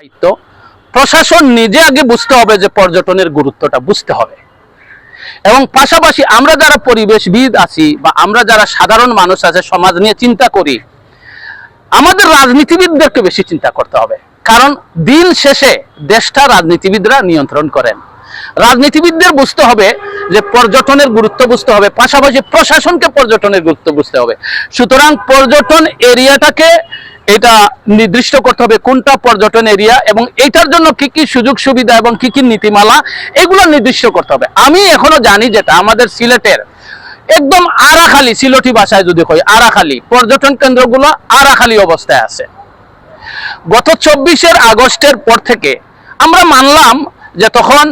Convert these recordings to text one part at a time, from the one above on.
দায়িত্ব, প্রশাসন নিজে আগে বুঝতে হবে যে পর্যটনের গুরুত্বটা বুঝতে হবে। এবং পাশাপাশি আমরা যারা পরিবেশবিদ আছি বা আমরা যারা সাধারণ মানুষ আছে, সমাজ নিয়ে চিন্তা করি, আমাদের রাজনীতিবিদদেরকে বেশি চিন্তা করতে হবে। কারণ দিন শেষে দেশটা রাজনীতিবিদরা নিয়ন্ত্রণ করেন। রাজনীতিবিদদের বুঝতে হবে যে পর্যটনের গুরুত্ব বুঝতে হবে, পাশাপাশি প্রশাসনকে পর্যটনের গুরুত্ব বুঝতে হবে। সুতরাং পর্যটন এরিয়াটাকে এটা নির্দিষ্ট করতে হবে কোনটা পর্যটন এরিয়া এবং এটার জন্য কি কি সুযোগ সুবিধা এবং কি কি নীতিমালা, এগুলো নির্দিষ্ট করতে হবে। আমি এখনও জানি যেটা আমাদের সিলেটের একদম আরাখালি, সিলটি ভাষায় যদি কই, আরাখালি। পর্যটন কেন্দ্রগুলো আরাখালি অবস্থায় আছে। গত চব্বিশের আগস্টের পর থেকে আমরা মানলাম যে তখন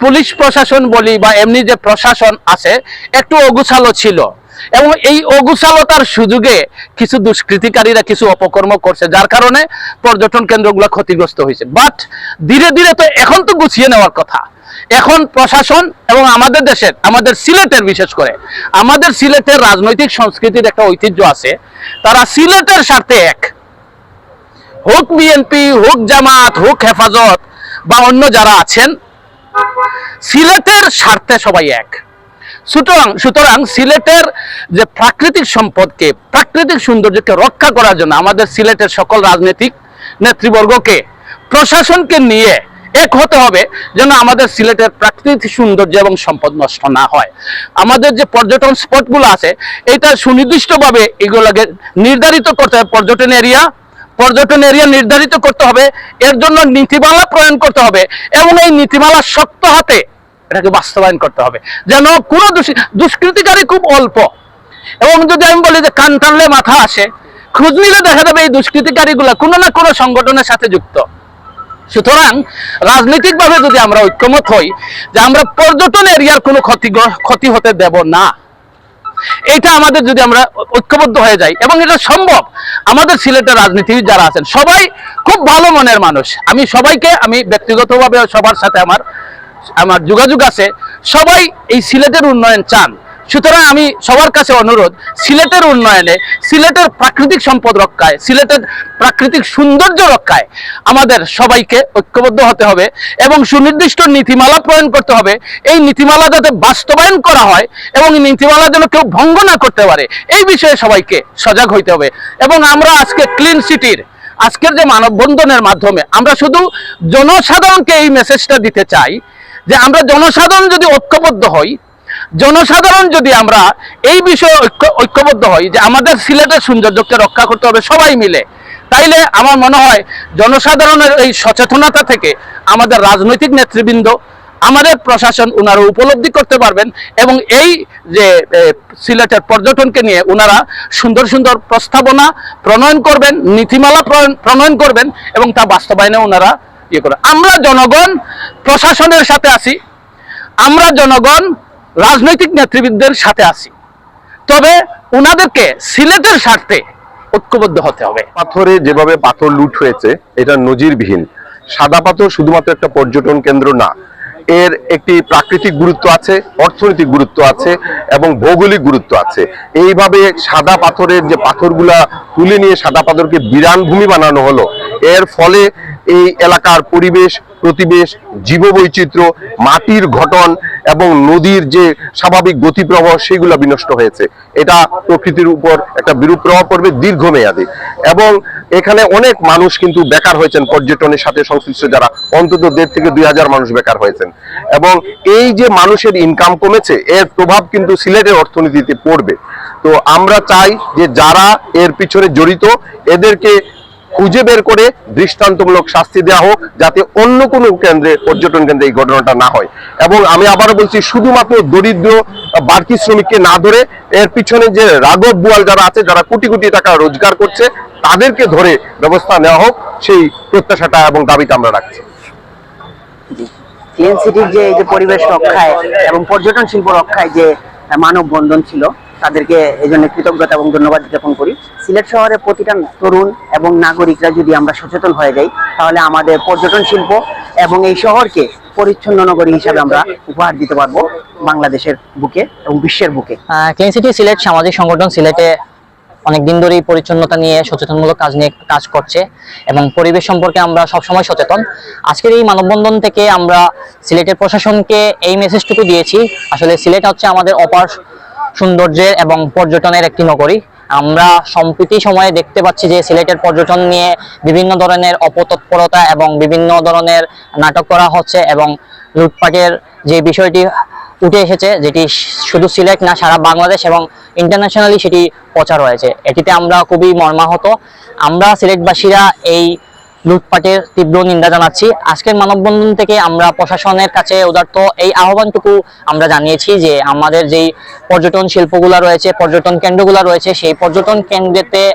পুলিশ প্রশাসন বলি বা এমনি যে প্রশাসন আছে, একটু অগুছালো ছিল। এবং এই অগুছালতার সুযোগে কিছু দুষ্কৃতিকারীরা কিছু অপকর্ম করছে, যার কারণে পর্যটন কেন্দ্রগুলো ক্ষতিগ্রস্ত হয়েছে। বাট ধীরে ধীরে তো এখন তো গুছিয়ে নেওয়ার কথা। এখন প্রশাসন এবং আমাদের দেশের, আমাদের সিলেটের বিশেষ করে, আমাদের সিলেটের রাজনৈতিক সংস্কৃতির একটা ঐতিহ্য আছে। তারা সিলেটের স্বার্থে এক। হোক বিএনপি, হোক জামাত, হোক হেফাজত বা অন্য যারা আছেন, সিলেটের স্বার্থে সবাই এক। সুতরাং সুতরাং সিলেটের যে প্রাকৃতিক সম্পদকে, প্রাকৃতিক সৌন্দর্যকে রক্ষা করার জন্য আমাদের সিলেটের সকল রাজনৈতিক নেতৃবর্গকে, প্রশাসনকে নিয়ে এক হতে হবে যেন আমাদের সিলেটের প্রাকৃতিক সৌন্দর্য এবং সম্পদ নষ্ট না হয়। আমাদের যে পর্যটন স্পটগুলো আছে, এটা সুনির্দিষ্টভাবে এগুলোকে নির্ধারিত করতে হবে। পর্যটন এরিয়া পর্যটন এরিয়া নির্ধারিত করতে হবে। এর জন্য নীতিমালা প্রণয়ন করতে হবে এবং এই নীতিমালা শক্ত হাতে এটাকে বাস্তবায়ন করতে হবে। যেন কোনো দুষ্কৃতিকারী খুব অল্প। এবং যদি আমি বলি যে কান টানলে মাথা আসে, খোঁজ নিলে দেখা যাবে এই দুষ্কৃতিকারীগুলা কোনো না কোনো সংগঠনের সাথে যুক্ত। সুতরাং রাজনৈতিকভাবে যদি আমরা ঐক্যমত হই, যে আমরা পর্যটন এরিয়ার কোনো ক্ষতি ক্ষতি হতে দেব না। এটা আমাদের যদি আমরা ঐক্যবদ্ধ হয়ে যাই, এবং এটা সম্ভব, আমাদের সিলেটের রাজনীতিবিদ যারা আছেন, সবাই খুব ভালো মনের মানুষ। আমি সবাইকে, আমি ব্যক্তিগতভাবে সবার সাথে আমার আমার যোগাযোগ আছে, সবাই এই সিলেটের উন্নয়ন চান। সুতরাং আমি সবার কাছে অনুরোধ, সিলেটের উন্নয়নে, সিলেটের প্রাকৃতিক সম্পদ রক্ষায়, সিলেটের প্রাকৃতিক সৌন্দর্য রক্ষায় আমাদের সবাইকে ঐক্যবদ্ধ হতে হবে এবং সুনির্দিষ্ট নীতিমালা প্রণয়ন করতে হবে। এই নীতিমালা যাতে বাস্তবায়ন করা হয় এবং নীতিমালা যেন কেউ ভঙ্গ না করতে পারে, এই বিষয়ে সবাইকে সজাগ হইতে হবে। এবং আমরা আজকে ক্লিন সিটির আজকের যে মানববন্ধনের মাধ্যমে আমরা শুধু জনসাধারণকে এই মেসেজটা দিতে চাই যে আমরা জনসাধারণ যদি ঐক্যবদ্ধ হই, জনসাধারণ যদি আমরা এই বিষয়ে ঐক্য, ঐক্যবদ্ধ হই যে আমাদের সিলেটের সৌন্দর্যকে রক্ষা করতে হবে সবাই মিলে, তাইলে আমার মনে হয় জনসাধারণের এই সচেতনতা থেকে আমাদের রাজনৈতিক নেতৃবৃন্দ, আমাদের প্রশাসন ওনারা উপলব্ধি করতে পারবেন এবং এই যে সিলেটের পর্যটনকে নিয়ে ওনারা সুন্দর সুন্দর প্রস্তাবনা প্রণয়ন করবেন, নীতিমালা প্রণয়ন- প্রণয়ন করবেন এবং তা বাস্তবায়নে ওনারা ইয়ে করবেন আমরা জনগণ, প্রশাসনের সাথে আছি। আমরা জনগণ, রাজনৈতিক নেতৃবৃন্দের সাথে আছি। তবে ওনাদেরকে সিলেটের স্বার্থে ঐক্যবদ্ধ হতে হবে। পাথরে যেভাবে পাথর লুট হয়েছে, এটা নজিরবিহীন। সাদা পাথর শুধুমাত্র একটা পর্যটন কেন্দ্র না, এর একটি প্রাকৃতিক গুরুত্ব আছে, অর্থনৈতিক গুরুত্ব আছে, এবং ভৌগোলিক গুরুত্ব আছে। এইভাবে সাদা পাথরের যে পাথরগুলা তুলে নিয়ে সাদা পাথরকে বিরান ভূমি বানানো হলো, এর ফলে এই এলাকার পরিবেশ, প্রতিবেশ, জীববৈচিত্র্য, মাটির ঘটন এবং নদীর যে স্বাভাবিক গতিপ্রবাহ সেগুলো বিনষ্ট হয়েছে। এটা প্রকৃতির উপর একটা বিরূপ প্রভাব পড়বে দীর্ঘমেয়াদী। এবং এখানে অনেক মানুষ কিন্তু বেকার হয়েছেন, পর্যটনের সাথে সংশ্লিষ্ট যারা। অন্তত দেড় থেকে দুই হাজার মানুষ বেকার হয়েছেন। এবং এই যে মানুষের ইনকাম কমেছে, এর প্রভাব কিন্তু সিলেটের অর্থনীতিতে পড়বে। তো আমরা চাই যে যারা এর পিছনে জড়িত, এদেরকে খুঁজে বের করে দৃষ্টান্তমূলক শাস্তি দেওয়া হোক, যাতে অন্য কোনো কেন্দ্রে, পর্যটন কেন্দ্রে এই ঘটনাটা না হয়। এবং আমি আবারও বলছি, শুধুমাত্র দরিদ্র বাড়তি শ্রমিককে না ধরে, এর পিছনে যে রাঘব বুয়াল যারা আছে, যারা কোটি কোটি টাকা রোজগার করছে, তাদেরকে ধরে ব্যবস্থা নেওয়া হোক, সেই প্রত্যাশাটা এবং দাবিটা আমরা রাখছি। যে পরিবেশ রক্ষায় এবং পর্যটন শিল্প রক্ষায় যে মানববন্ধন ছিল তাদেরকে এই জন্য কৃতজ্ঞতা এবং ধন্যবাদ জ্ঞাপন করি। সিলেট শহরে প্রতিটা তরুণ এবং নাগরিকরা যদি আমরা সচেতন হয়ে যাই, তাহলে আমাদের পর্যটন শিল্প এবং এই শহরকে পরিচ্ছন্ন নগরী হিসাবে আমরা উপহার দিতে পারব বাংলাদেশের বুকে এবং বিশ্বের বুকে। ক্লিন সিটি সিলেট সামাজিক সংগঠন সিলেটে অনেক দিন ধরেই পরিচ্ছন্নতা নিয়ে সচেতনমূলক কাজ নিয়ে কাজ করছে এবং পরিবেশ সম্পর্কে আমরা সবসময় সচেতন। আজকের এই মানববন্ধন থেকে আমরা সিলেটের প্রশাসনকে এই মেসেজটুকু দিয়েছি। আসলে সিলেট হচ্ছে আমাদের অপার সৌন্দর্যের এবং পর্যটনের একটি নগরী। আমরা সম্প্রতি সময়ে দেখতে পাচ্ছি যে সিলেটের পর্যটন নিয়ে বিভিন্ন ধরনের অপতৎপরতা এবং বিভিন্ন ধরনের নাটক করা হচ্ছে এবং লুটপাটের যে বিষয়টি উঠে এসেছে, যেটি শুধু সিলেট না, সারা বাংলাদেশ এবং ইন্টারন্যাশনালি সেটি প্রচার হয়েছে। এটিতে আমরা খুবই মর্মাহত। আমরা সিলেটবাসীরা এই লুটপাটের তীব্র নিন্দা জানাচ্ছি। আজকের মানববন্ধন থেকে আমরা প্রশাসনের কাছে উদার্ত এই আহ্বানটুকু আমরা জানিয়েছি যে আমাদের যেই পর্যটন শিল্পগুলো রয়েছে, পর্যটন কেন্দ্রগুলো রয়েছে, সেই পর্যটন কেন্দ্রেতে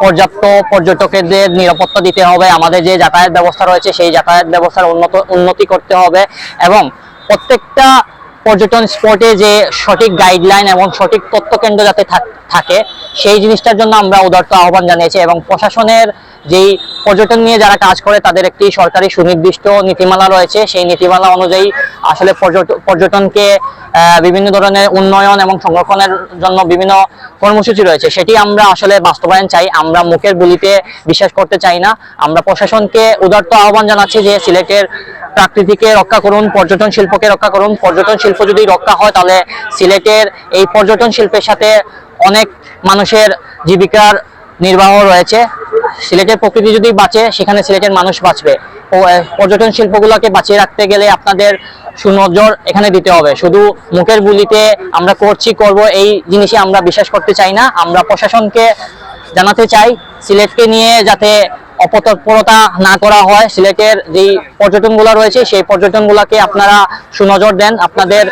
পর্যাপ্ত পর্যটকদের নিরাপত্তা দিতে হবে। আমাদের যে যাতায়াত ব্যবস্থা রয়েছে, সেই যাতায়াত ব্যবস্থার উন্নত, উন্নতি করতে হবে এবং প্রত্যেকটা পর্যটন স্পটে যে সঠিক গাইডলাইন এবং সঠিক তথ্য কেন্দ্র যাতে থাক- সেই জিনিসটার জন্য আমরা উদার্ত আহ্বান জানিয়েছি এবং প্রশাসনের যেই পর্যটন নিয়ে যারা কাজ করে, তাদের একটি সরকারি সুনির্দিষ্ট নীতিমালা রয়েছে। সেই নীতিমালা অনুযায়ী আসলে পর্যট- পর্যটনকে বিভিন্ন ধরনের উন্নয়ন এবং সংরক্ষণের জন্য বিভিন্ন কর্মসূচি রয়েছে। সেটি আমরা আসলে বাস্তবায়ন চাই। আমরা মুখের বুলিতে বিশ্বাস করতে চাই না। আমরা প্রশাসনকে উদার্ত আহ্বান জানাচ্ছি যে সিলেটের প্রাকৃতিকে রক্ষা করুন, পর্যটন শিল্পকে রক্ষা করুন। পর্যটন শিল্প যদি রক্ষা হয়, তাহলে সিলেটের এই পর্যটন শিল্পের সাথে অনেক মানুষের জীবিকার নির্বাহ রয়েছে। সিলেটের প্রকৃতি যদি বাঁচে, সেখানে সিলেটের মানুষ বাঁচবে। পর্যটন শিল্পগুলোকে বাঁচিয়ে রাখতে গেলে আপনাদের সুনজর এখানে দিতে হবে। শুধু মুখের বুলিতে আমরা করছি, করব, এই জিনিসে আমরা বিশ্বাস করতে চাই না। আমরা প্রশাসনকে জানাতে চাই, সিলেটকে নিয়ে যাতে অপতৎপরতা না করা হয়, সিলেটের যেই পর্যটনগুলো রয়েছে, সেই পর্যটনগুলোকে আপনারা সুনজর দেন। আপনাদের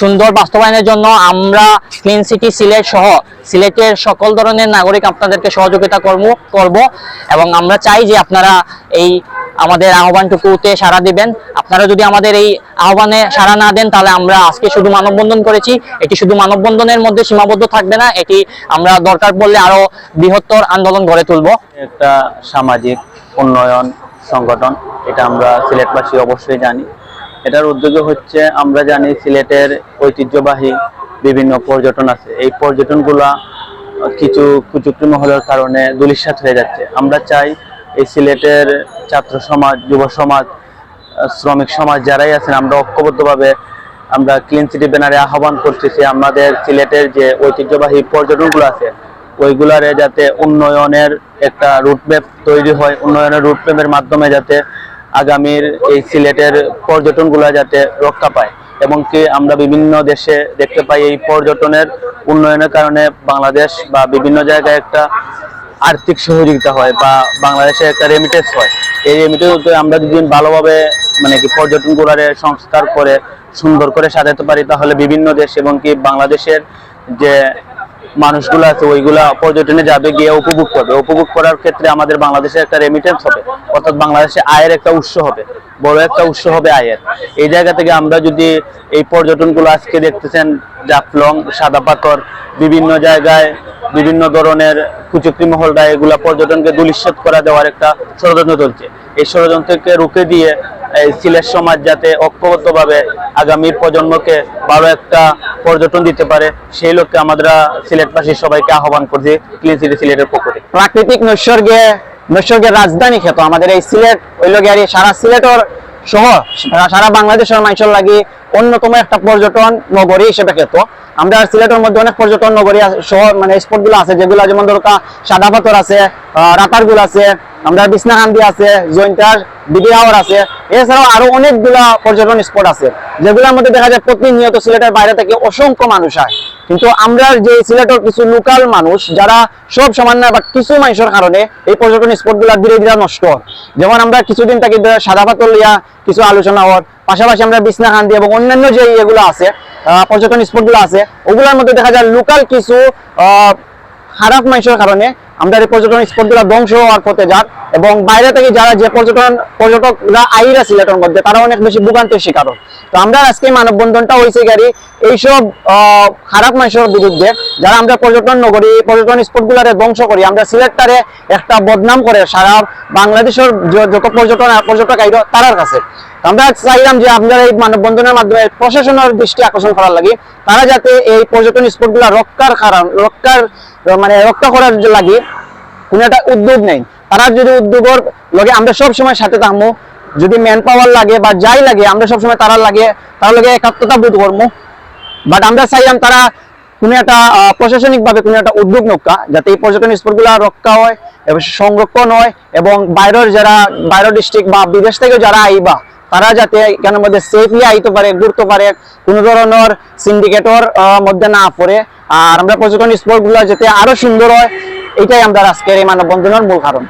সুন্দর বাস্তবায়নের জন্য আমরা ক্লিন সিটি সিলেট সহ সিলেটের সকল ধরনের নাগরিক আপনাদেরকে সহযোগিতা কর্ম, করব। এবং আমরা চাই যে আপনারা এই আমাদের আহ্বানটুকুতে সাড়া দিবেন। আপনারা যদি আমাদের এই আহ্বানে সাড়া না দেন, তাহলে আমরা আজকে শুধু মানববন্ধন করেছি। এটি শুধু মানববন্ধনের মধ্যে সীমাবদ্ধ থাকবে না, এটি আমরা দরকার পড়লে আরও বৃহত্তর আন্দোলন গড়ে তুলব। একটা সামাজিক উন্নয়ন সংগঠন, এটা আমরা সিলেটবাসী অবশ্যই জানি। এটার উদ্যোগে হচ্ছে, আমরা জানি সিলেটের ঐতিহ্যবাহী বিভিন্ন পর্যটন আছে। এই পর্যটনগুলা কিছু কুচুক্রি মহলের কারণে দুলিশ্বাত হয়ে যাচ্ছে। আমরা চাই এই সিলেটের ছাত্র সমাজ, যুব সমাজ, শ্রমিক সমাজ যারাই আছেন, আমরা ঐক্যবদ্ধভাবে আমরা ক্লিন সিটি ব্যানারে আহ্বান করতেছি, আমাদের সিলেটের যে ঐতিহ্যবাহী পর্যটনগুলো আছে, ওইগুলারে যাতে উন্নয়নের একটা রুটম্যাপ তৈরি হয়, উন্নয়নের রুটম্যাপের মাধ্যমে যাতে আগামীর এই সিলেটের পর্যটনগুলো যাতে রক্ষা পায় এবং কি আমরা বিভিন্ন দেশে দেখতে পাই এই পর্যটনের উন্নয়নের কারণে বাংলাদেশ বা বিভিন্ন জায়গায় একটা আর্থিক সহযোগিতা হয় বা বাংলাদেশে একটা রেমিটেন্স হয়। এই রেমিটেন্স আমরা যদি ভালোভাবে মানে কি পর্যটন করারে সংস্কার করে, সুন্দর করে সাজাতে পারি, তাহলে বিভিন্ন দেশ এবং কি বাংলাদেশের যে মানুষগুলো আছে, ওইগুলা পর্যটনে যাবে, গিয়ে উপভোগ করবে। উপভোগ করার ক্ষেত্রে আমাদের বাংলাদেশে একটা রেমিটেন্স হবে। অর্থাৎ বাংলাদেশে আয়ের একটা উৎস হবে। বড় একটা উৎস হবে আয়ের। এই জায়গা থেকে আমরা যদি এই পর্যটনগুলো আজকে দেখতেছেন, জাফলং, সাদা পাথর বিভিন্ন জায়গায় বিভিন্ন ধরনের কুচক্রি মহলরা এগুলা পর্যটনকে দুলিশ্বাত করা দেওয়ার একটা ষড়যন্ত্র চলছে। এই ষড়যন্ত্রকে রুখে দিয়ে এই সিলেট সমাজ যাতে ঐক্যবদ্ধভাবে আগামীর প্রজন্মকে ভালো একটা পর্যটন দিতে পারে, সেই লক্ষ্যে আমরা সিলেটবাসী সবাইকে আহ্বান করছি ক্লিন সিটি সিলেটের পক্ষ থেকে। প্রাকৃতিক নৈসর্গে নৈসর্গের রাজধানী খ্যাত আমাদের এই সিলেট, ওই লোক সারা সিলেট ওর সহ সারা- সারা বাংলাদেশের মানুষের লাগি অন্যতম একটা পর্যটন নগরী হিসেবে খ্যাত। আমরা সিলেটের মধ্যে অনেক পর্যটন নগরী শহর মানে স্পটগুলো আছে, যেগুলো যেমন ধরো সাদা পাথর আছে রাতারগুল আছে, আমরা বিছনাকান্দি আছে জয়ন্তার বিগিয়াওয়ার আছে। এছাড়াও আরও অনেকগুলা পর্যটন স্পট আছে, যেগুলোর মধ্যে দেখা যায় প্রতিনিয়ত সিলেটের বাইরে থেকে অসংখ্য মানুষ হয় কিন্তু আমরা যে সিলেটের কিছু লোকাল মানুষ, যারা সব সমান না বাট কিছু মানুষের কারণে এই পর্যটন স্পটগুলা ধীরে ধীরে নষ্ট। যেমন আমরা কিছুদিন থেকে সাদা পাতল লিয়া কিছু আলোচনা হওয়ার পাশাপাশি আমরা বিছনাকান্দি এবং অন্যান্য যে ইয়েগুলো আছে পর্যটন স্পটগুলো আছে, ওগুলোর মধ্যে দেখা যায় লোকাল কিছু খারাপ মানুষের কারণে আমাদের এই পর্যটন স্পটগুলা ধ্বংস হওয়ার পথে যাক এবং বাইরে থেকে যারা যে পর্যটন, পর্যটকরা আইরা সিলেটের মধ্যে তারা অনেক বেশি ভোগান্তির শিকার তো আমরা আজকে মানববন্ধনটা হয়েছে গাড়ি, এইসব খারাপ মানুষের বিরুদ্ধে যারা আমরা পর্যটন নগরী, পর্যটন স্পট গুলারে ধ্বংস করি, আমরা সিলেটটারে একটা বদনাম করে সারা বাংলাদেশের যত পর্যটন, পর্যটক আইর তারার কাছে। আমরা চাইলাম যে আপনারা এই মানববন্ধনের মাধ্যমে প্রশাসনের দৃষ্টি আকর্ষণ করার লাগে, তারা যাতে এই পর্যটন স্পটগুলা রক্ষার কারণ, রক্ষার মানে রক্ষা করার লাগে, কোনো একটা উদ্যোগ নেই। তারা যদি উদ্যোগের লগে আমরা সব সময় সাথে থাকব যদি ম্যান পাওয়ার লাগে বা যাই লাগে, আমরা সবসময় তারা লাগে, তার লগে একাত্মতা বোধ করব বাট আমরা চাইলাম তারা কোনো একটা প্রশাসনিক ভাবে কোনো একটা উদ্যোগ নৌকা যাতে এই পর্যটন স্পটগুলা রক্ষা হয় এবং সংরক্ষণ হয় এবং বাইরের যারা, বাইরের ডিস্ট্রিক্ট বা বিদেশ থেকে যারা আইবা, তারা যাতে এখানের মধ্যে সেফলি আইতে পারে, ঘুরতে পারে, কোনো ধরনের সিন্ডিকেটর মধ্যে না পড়ে। আর আমরা পর্যটন স্পটগুলা যাতে আরও সুন্দর হয়, এটাই আমরা আজকের এই মানববন্ধনের মূল কারণ।